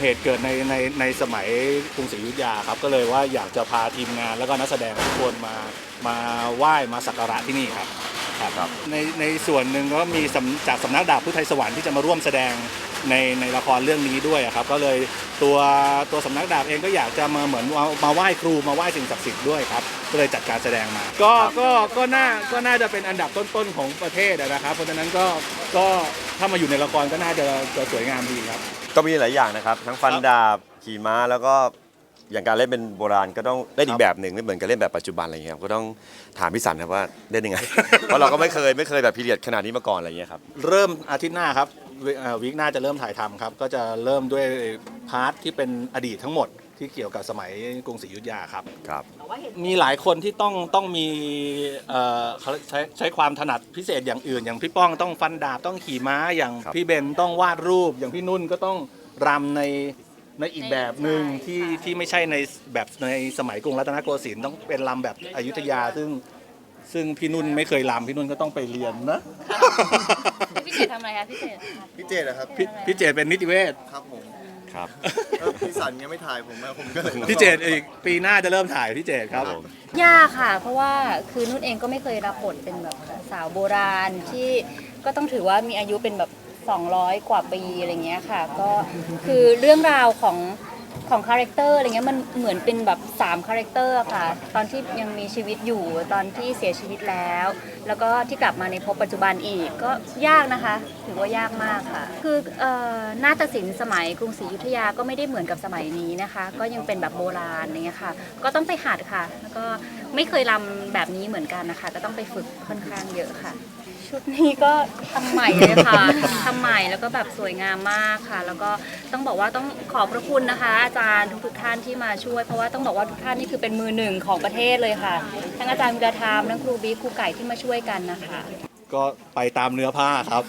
เหตุเกิดในในในสมัยกรุงศรีอยุธยาครับ ก็เลยว่าอยากจะพาทีมงาน แล้วก็นักแสดงทุกคนมามาไหว้มาสักการะที่นี่ครับครับครับในในส่วนหนึ่งก็มีสำจากสำนักดาบพุทธไทยสวรรค์ที่จะมาร่วมแสดงในในละครเรื่องนี้ด้วยอะครับ ก็เลยตัวตัวสำนักดาบเองก็อยากจะมาเหมือนมามาไหว้ครูมาไหว้สิ่งศักดิ์สิทธิ์ด้วยครับก็เลยจัดการแสดงมา ก็ก็ก็น่าก็น่าจะเป็นอันดับต้นๆของประเทศอะนะครับ เพราะฉะนั้นก็ก็ถ้ามาอยู่ในละครก็น่าจะจะสวยงามดีครับ ก็มีหลายอย่างนะครับ ทั้งฟันครับดาบขี่ม้าแล้วก็อย่างการเล่นเป็นโบราณก็ต้องเล่นอีครักบแบบหนึ่งไม่เหมือนกับเล่นแบบปัจจุบันอะไรเงี้ยครับก็ต้องถามพี่สันครับว่าเล่นยังไง เพราะเราก็ไม่เคยไม่เคยแบบพีเรียดขนาดนี้มาก่อนอะไรเงี้ยครับ เริ่มอาทิตย์หน้าครับวิเอ่อวีคหน้าจะเริ่มถ่ายทำครับ ก็จะเริ่มด้วยพาร์ทที่เป็นอดีตทั้งหมด ที่เกี่ยวกับสมัยกรุงศรีอยุธยาครับ ครับมีหลายคนที่ต้องต้องมีเอ่อเขาใช้ใช้ความถนัดพิเศษอย่างอื่น อย่างพี่ป้องต้องฟันดาบต้องขี่ม้าอย่างครับ พี่เบนต้องวาดรูป อย่างพี่นุ่นก็ต้องรำในในอีกแบบหนึ่งใช่ที่ค่ะที่ไม่ใช่ในแบบในสมัยกรุงรัตนโกสินทร์ต้องเป็นรำแบบอยุธยา ซึ่งซึ่งพี่นุ่นไม่เคยรำพี่นุ่นก็ต้องไปเรียนนะ พี่เจตทำอะไรคะพี่เจตพี่เจดนะครับพี่พี่เจตเป็นนิติเวชครับผม ครับ เออพี่สันยังไม่ถ่ายผมนะผมก็เลยพี่เจตอีกปีหน้าจะเริ่มถ่ายพี่เจตครับครับผมยากค่ะ เพราะว่าคือนุ่นเองก็ไม่เคยรับบทเป็นแบบสาวโบราณที่ก็ต้องถือว่ามีอายุเป็นแบบ 200 กว่าปีอะไรเงี้ยค่ะ ก็คือเรื่องราวของ ของคาแรคเตอร์อะไรเงี้ยมันเหมือนเป็นแบบ3คาแรคเตอร์ค่ะ ตอนที่ยังมีชีวิตอยู่ตอนที่เสียชีวิตแล้ว แล้วก็ที่กลับมาในภพปัจจุบันอีกก็ยากนะคะ ถือว่ายากมากค่ะ คือออนาฏศิลป์สมัยกรุงศรีอยุธยาก็ไม่ได้เหมือนกับสมัยนี้นะคะ ก็ยังเป็นแบบโบราณอะไรเงี้ยค่ะ ก็ต้องไปหัดค่ะ แล้วก็ ไม่เคยรำแบบนี้เหมือนกันนะคะ ก็ต้องไปฝึกค่อนข้างเยอะค่ะ ชุดนี้ก็ทำใหม่เลยค่ะ ทำใหม่แล้วก็แบบสวยงามมากค่ะ แล้วก็ต้องบอกว่าต้องขอบพระคุณนะคะ อาจารย์ทุกๆท่านที่มาช่วย เพราะว่าต้องบอกว่าทุกท่านนี่คือเป็นมือหนึ่งของประเทศเลยค่ะ ทั้งอาจารย์วิดาธรรมทั้งครูบิ๊กครูไก่ที่มาช่วยกันนะคะ ก็ไปตามเนื้อผ้าครับ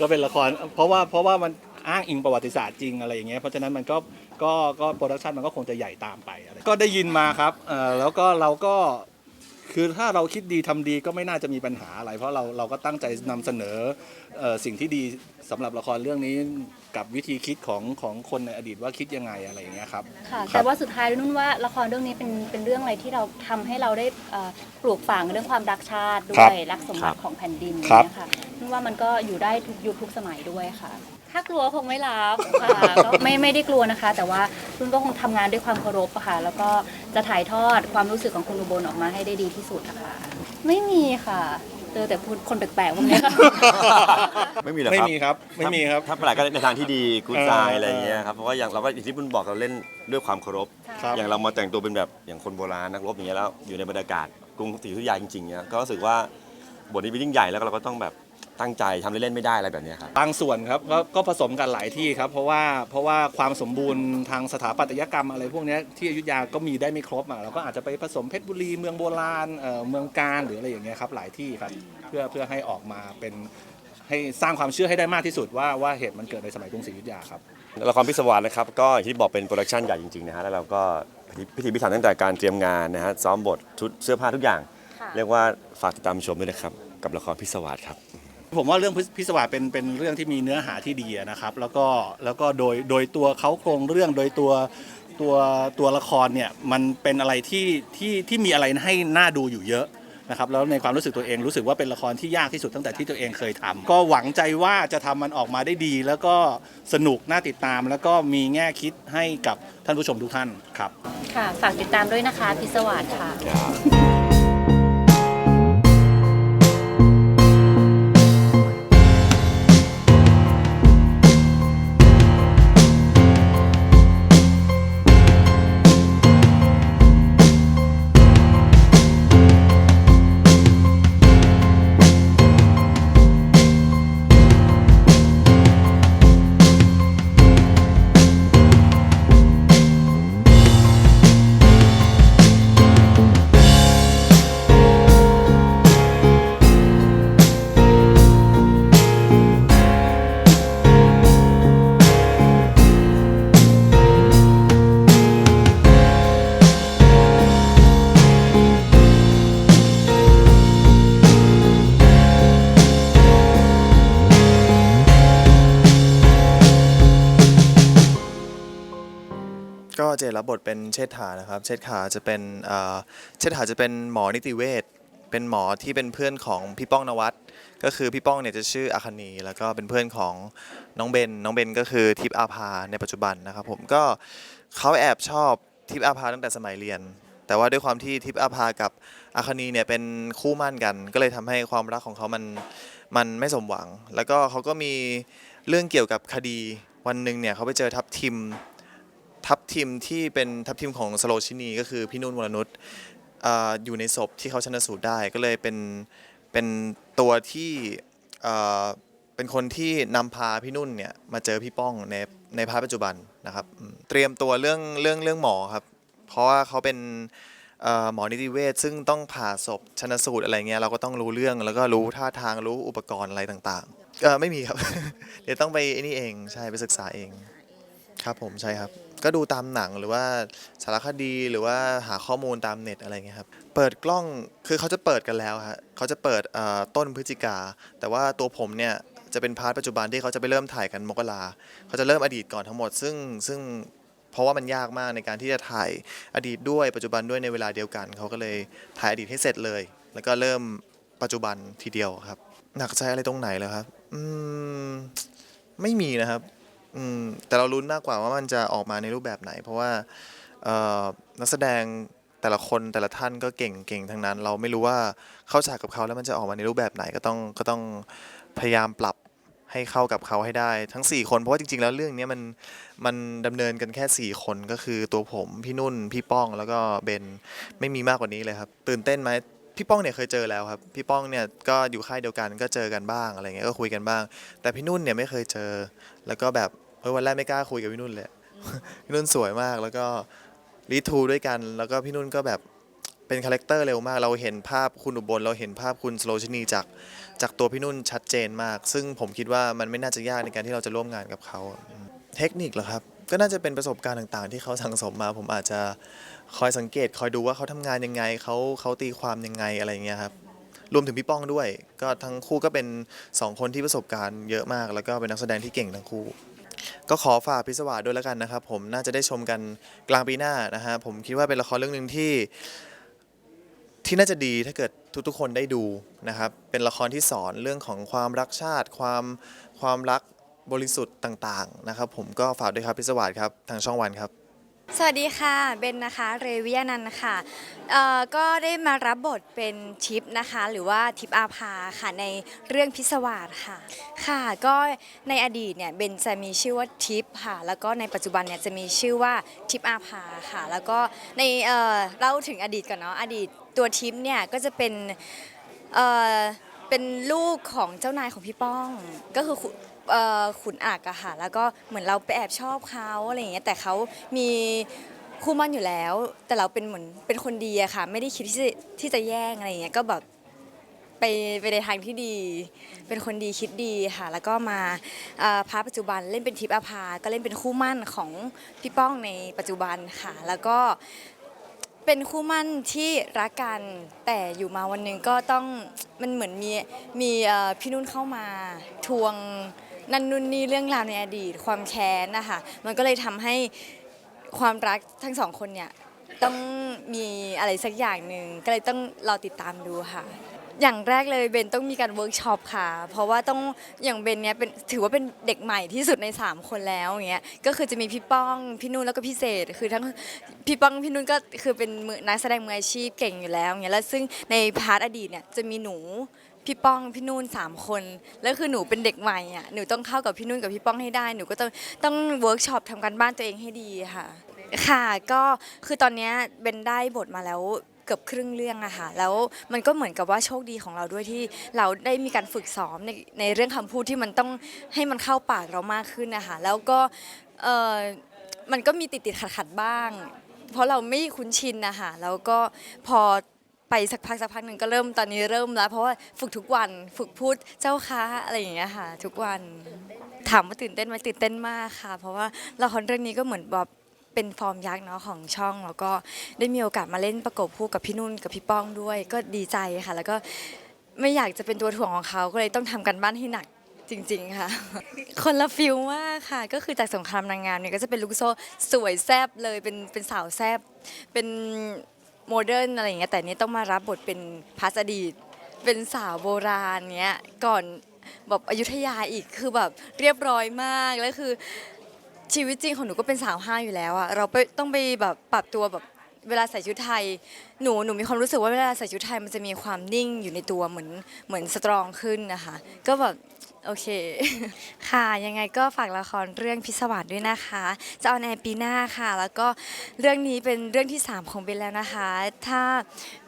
ก็เป็นละคร เพราะว่าเพราะว่ามันอ้างอิงประวัติศาสตร์จริงอะไรอย่างเงี้ยเพราะฉะนั้นมันก็ ก็ก็โปรดักชันมันก็คงจะใหญ่ตามไปอะไรก็ได้ยินมาครับเอ่อแล้วก็เราก็คือถ้าเราคิดดีทำดีก็ไม่น่าจะมีปัญหาอะไร เพราะเราเราก็ตั้งใจนำเสนอเอ่อสิ่งที่ดีสำหรับละครเรื่องนี้กับวิธีคิดของของคนในอดีตว่าคิดยังไงอะไรอย่างเงี้ยครับ ค่ะครับแต่ว่าสุดท้ายนุ่นว่าละครเรื่องนี้เป็นเป็นเรื่องอะไรที่เราทำให้เราได้เอ่อปลูกฝังเรื่องความรักชาติด้ครัวบยรักสมบัติของแผ่นดินครับ เนี่ยค่ะนุ่นว่ามันก็อยู่ได้ทุกยุคทุกสมัยด้วยค่ะ ถ้ากลัวคงไม่รับค่ะก็ไม่ไม่ได้กลัวนะคะ แต่ว่านุ่นก็คงทำงานด้วยความเคารพอะค่ะ แล้วก็จะถ่ายทอดความรู้สึกของคุณอุบลออกมาให้ได้ดีที่สุดอะค่ะ ไม่มีค่ะเจอแต่พูดคนแปลกๆพวกเนี้ยค่ะไม่มีหรอกไม่ครับมีครับ ไม่มีครับ ถ้าแปลกก็ในทางที่ดีกู๊ดเออไซอะไรอย่างเงี้ยครับเพราะว่าอย่างเราก็อย่างที่บุญบอกเราเล่นด้วยความเคารพ ครับ อย่างเรามาแต่งตัวเป็นแบบอย่างคนโบราณนักรบอย่างเงี้ยแล้วอยู่ในบรรยากาศกรุงศรีอยุธยาจริงๆเนี้ยก็รู้สึกว่าบทนี้เป็นยิ่งใหญ่แล้วก็เราก็ต้องแบบ ตั้งใจทำเล่นๆไม่ได้อะไรแบบเนี้ยครับบางส่วนครับก็ก็ผสมกันหลายที่ครับ เพราะว่าเพราะว่าความสมบูรณ์ทางสถาปัตยกรรมอะไรพวกเนี้ยที่อยุธยาก็มีได้ไม่ครบอะเราก็อาจจะไปผสมเพชรบุรีเมืองโบราณเอ่อเมืองการหรืออะไรอย่างเงี้ยครับหลายที่ครับเพื่อเพื่อให้ออกมาเป็นให้สร้างความเชื่อให้ได้มากที่สุดว่าว่าเหตุมันเกิดในสมัยกรุงศรีอยุธยาครับละครพิศวาสนะครับก็อย่างที่บอกเป็นโปรดักชันใหญ่จริงๆนะฮะแล้วเราก็พิธีพิถันตั้งแต่การเตรียมงานนะฮะซ้อมบทชุดเสื้อผ้าทุกอย่างค่ะเรียกว่าฝากติดตามชมด้วยนะครับ กับละครพิศวาสครับ ผมว่าเรื่องพิพิศวาสเป็นเป็นเรื่องที่มีเนื้อหาที่ดีอะนะครับ แล้วก็แล้วก็โดยโดยตัวเขาโครงเรื่องโดยตัวตัวตัวละครเนี่ยมันเป็นอะไรที่ที่ที่มีอะไรให้น่าดูอยู่เยอะนะครับแล้วในความรู้สึกตัวเองรู้สึกว่าเป็นละครที่ยากที่สุดตั้งแต่ที่ตัวเองเคยทำก็หวังใจว่าจะทำมันออกมาได้ดี แล้วก็สนุกน่าติดตาม แล้วก็มีแง่คิดให้กับท่านผู้ชมทุกท่านครับค่ะฝากติดตามด้วยนะคะพิศวาสค่ะ รับบทเป็นเชษฐานะครับ เชษฐาจะเป็นเอ่อเชษฐาจะเป็นหมอนิติเวชเป็นหมอที่เป็นเพื่อนของพี่ป้องนวัดก็คือพี่ป้องเนี่ยจะชื่ออาคณี แล้วก็เป็นเพื่อนของน้องเบนน้องเบนก็คือทิพย์อาภาในปัจจุบันนะครับผมก็เขาแอบชอบทิพย์อาภาตั้งแต่สมัยเรียน แต่ว่าด้วยความที่ทิพย์อาภากับอาคณีเนี่ยเป็นคู่มั่นกัน ก็เลยทำให้ความรักของเขามันมันไม่สมหวัง แล้วก็เขาก็มีเรื่องเกี่ยวกับคดีวันหนึ่งเนี่ยเขาไปเจอทัพทิม ทัพทีมที่เป็นทัพทีมของสโลชินีก็คือพี่นุ่นวรนุชอ่ออยู่ในศพที่เขาชนะสูตรได้ก็เลยเป็นเป็นตัวที่เอ่อเป็นคนที่นำพาพี่นุ่นเนี่ยมาเจอพี่ป้องในในภาพปัจจุบันนะครับอืมเตรียมตัวเรื่องเรื่องเรื่องหมอครับ เพราะว่าเขาเป็นเอ่อหมอนิติเวชซึ่งต้องผ่าศพชนสูตรอะไรเงี้ยเราก็ต้องรู้เรื่องแล้วก็รู้ท่าทางรู้อุปกรณ์อะไรต่างๆเออไม่มีครับ เดี๋ยวต้องไปไอ้นี่เองใช่ไปศึกษาเอง ครับผมใช่ครับ ก็ดูตามหนังหรือว่าสารคดีหรือว่าหาข้อมูลตามเน็ตอะไรเงี้ยครับ เปิดกล้องคือเขาจะเปิดกันแล้วฮะเขาจะเปิดต้นพฤศจิกา แต่ว่าตัวผมเนี่ยจะเป็นพาร์ทปัจจุบันที่เขาจะไปเริ่มถ่ายกันมกราเขาจะเริ่มอดีตก่อนทั้งหมด ซึ่งซึ่งเพราะว่ามันยากมากในการที่จะถ่ายอดีตด้วยปัจจุบันด้วยในเวลาเดียวกัน เขาก็เลยถ่ายอดีตให้เสร็จเลย แล้วก็เริ่มปัจจุบันทีเดียวครับ หนักใจอะไรตรงไหนเลยครับ อืม ไม่มีนะครับ อืมแต่เราลุ้นมากกว่าว่ามันจะออกมาในรูปแบบไหน เพราะว่าเอ่อนักแสดงแต่ละคนแต่ละท่านก็เก่งเก่งทั้งนั้น เราไม่รู้ว่าเข้าฉากกับเขาแล้วมันจะออกมาในรูปแบบไหนก็ต้องก็ต้องพยายามปรับให้เข้ากับเขาให้ได้ทั้ง 4 คน เพราะว่าจริงๆ แล้วเรื่องเนี้ยมันมันดำเนินกันแค่ 4 คนก็คือตัวผม พี่นุ่น พี่ป้องแล้วก็เบนไม่มีมากกว่านี้เลยครับ ตื่นเต้นไหม พี่ป้องเนี่ยเคยเจอแล้วครับ พี่ป้องเนี่ยก็อยู่ค่ายเดียวกันก็เจอกันบ้างอะไรเงี้ยก็คุยกันบ้าง แต่พี่นุ่นเนี่ยไม่เคยเจอ แล้วก็แบบเออวันแรกไม่กล้าคุยกับพี่นุ่นเลย พี่นุ่นสวยมากแล้วก็รีทูด้วยกัน แล้วก็พี่นุ่นก็แบบเป็นคาแรคเตอร์เร็วมาก เราเห็นภาพคุณอุบลเราเห็นภาพคุณสโลชนีจากจากตัวพี่นุ่นชัดเจนมาก ซึ่งผมคิดว่ามันไม่น่าจะยากในการที่เราจะร่วมงานกับเขาเทคนิคเหรอครับ ก็น่าจะเป็นประสบการณ์ต่างๆ ที่เขาสั่งสมมา ผมอาจจะคอยสังเกต คอยดูว่าเขาทำงานยังไงเขาเขาตีความยังไงอะไรอย่างเงี้ยครับรวมถึงพี่ป้องด้วย ก็ทั้งคู่ก็เป็นสองคนที่ประสบการณ์เยอะมาก แล้วก็เป็นนักแสดงที่เก่งทั้งคู่ ก็ขอฝากพิศวาสด้วยแล้วกันนะครับผมน่าจะได้ชมกันกลางปีหน้านะฮะผมคิดว่าเป็นละครเรื่องหนึ่งที่ที่น่าจะดีถ้าเกิดทุกๆคนได้ดูนะครับเป็นละครที่สอนเรื่องของความรักชาติ ความความรัก บริสุทธิ์ต่างๆนะครับผมก็ฝากด้วยครับพิศวาสครับทางช่องวันครับ สวัสดีค่ะ เบนนะคะ เรวิยานันท์ค่ะเอ่อก็ได้มารับบทเป็นทิปนะคะ หรือว่าทิปอาภาค่ะในเรื่องพิศวาสค่ะ ค่ะ ก็ในอดีตเนี่ยเบนจะมีชื่อว่าทิปค่ะ แล้วก็ในปัจจุบันเนี่ยจะมีชื่อว่าทิปอาภาค่ะ แล้วก็ในเอ่อเล่าถึงอดีตก่อนเนาะ อดีตตัวทิปเนี่ยก็จะเป็นเอ่อเป็นลูกของเจ้านายของพี่ป้อง ก็คือขุ เอ่อขุนอักอะค่ะแล้วก็เหมือนเราไปแอบชอบเขาอะไรอย่างเงี้ยแต่เขามีคู่มั่นอยู่แล้ว แต่เราเป็นเหมือนเป็นคนดีอะค่ะ ไม่ได้คิดที่จะที่จะแย่งอะไรอย่างเงี้ยก็แบบไปไปในทางที่ดี เป็นคนดีคิดดีค่ะ แล้วก็มาเอ่อพาปัจจุบันเล่นเป็นทิพย์อาภา ก็เล่นเป็นคู่มั่นของพี่ป้องในปัจจุบันค่ะ แล้วก็เป็นคู่มั่นที่รักกันแต่อยู่มาวันหนึ่งก็ต้องมันเหมือนมีมีเอ่อพี่นุ่นเข้ามาทวง นั่นนู่นนี่เรื่องราวในอดีต ความแค้นนะคะมันก็เลยทำให้ความรักทั้งสองคนเนี่ยต้องมีอะไรสักอย่างหนึ่งก็เลยต้องรอติดตามดูค่ะ อย่างแรกเลยเบนต้องมีการเวิร์กช็อปค่ะ เพราะว่าต้องอย่างเบนเนี้ยเป็นถือว่าเป็นเด็กใหม่ที่สุดใน 3 คนแล้วอย่างเงี้ยก็คือจะมีพี่ป้องพี่นุ่นแล้วก็พี่เศษคือทั้งพี่ป้องพี่นุ่นก็คือเป็นมือนักแสดงมืออาชีพเก่งอยู่แล้วอย่างเงี้ยแล้วซึ่งในพาร์ทอดีตเนี่ยจะมีหนู พี่ป้องพี่นุ่นสามคน แล้วคือหนูเป็นเด็กใหม่อะหนูต้องเข้ากับพี่นุ่นกับพี่ป้องให้ได้หนูก็ต้องต้องเวิร์กช็อปทำการบ้านตัวเองให้ดีค่ะ ค่ะก็คือตอนเนี้ยเบนได้บทมาแล้วเกือบครึ่งเรื่องอะค่ะแล้วมันก็เหมือนกับว่าโชคดีของเราด้วยที่เราได้มีการฝึกซ้อมในในเรื่องคำพูดที่มันต้องให้มันเข้าปากเรามากขึ้นนะคะแล้วก็เออมันก็มีติดติดขัดขัดๆบ้าง เพราะเราไม่คุ้นชินนะคะแล้วก็พอ ไปสักพักสักพักหนึ่งก็เริ่มตอนนี้เริ่มแล้ว เพราะว่าฝึกทุกวันฝึกพูดเจ้าค้าอะไรอย่างเงี้ยค่ะ ทุกวันถามว่าตื่นเต้นไหมตื่นเต้นมากค่ะ เพราะว่าละครเรื่องนี้ก็เหมือนแบบเป็นฟอร์มยักษ์เนาะของช่อง แล้วก็ได้มีโอกาสมาเล่นประกบคู่กับพี่นุ่นกับพี่ป้องด้วย ก็ดีใจค่ะ แล้วก็ไม่อยากจะเป็นตัวถ่วงของเขาก็เลยต้องทำกันบ้านให้หนักจริง ๆ ค่ะ คนละฟิลมากค่ะ ก็คือจากสงครามนางงามเนี่ยก็จะเป็นลูกโซ่สวยแซบเลยเป็นเป็นสาวแซบเป็น โมเดิร์นอะไรอย่างเงี้ยแต่นี่ต้องมารับบทเป็นพาสอดีต เป็นสาวโบราณเนี้ยก่อนแบบอยุธยาอีกคือแบบเรียบร้อยมากแล้วคือชีวิตจริงของหนูก็เป็นสาวห้าอยู่แล้วอะเราไปต้องไปแบบปรับตัวแบบเวลาใส่ชุดไทย หนูหนูมีความรู้สึกว่าเวลาใส่ชุดไทยมันจะมีความนิ่งอยู่ในตัวเหมือนเหมือนสตรองขึ้นนะคะ ก็แบบ โอเค ค่ะ ยังไงก็ฝากละครเรื่องพิศวาสด้วยนะคะ จะออนแอร์ปีหน้าค่ะ แล้วก็เรื่องนี้เป็นเรื่องที่ 3 ของเบนแล้วนะคะ ถ้า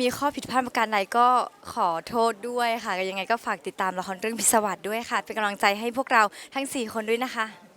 มีข้อผิดพลาดประการใดก็ขอโทษด้วยค่ะ ยังไงก็ฝากติดตามละครเรื่องพิศวาสด้วยค่ะ เป็นกำลังใจให้พวกเราทั้ง 4 คนด้วยนะคะ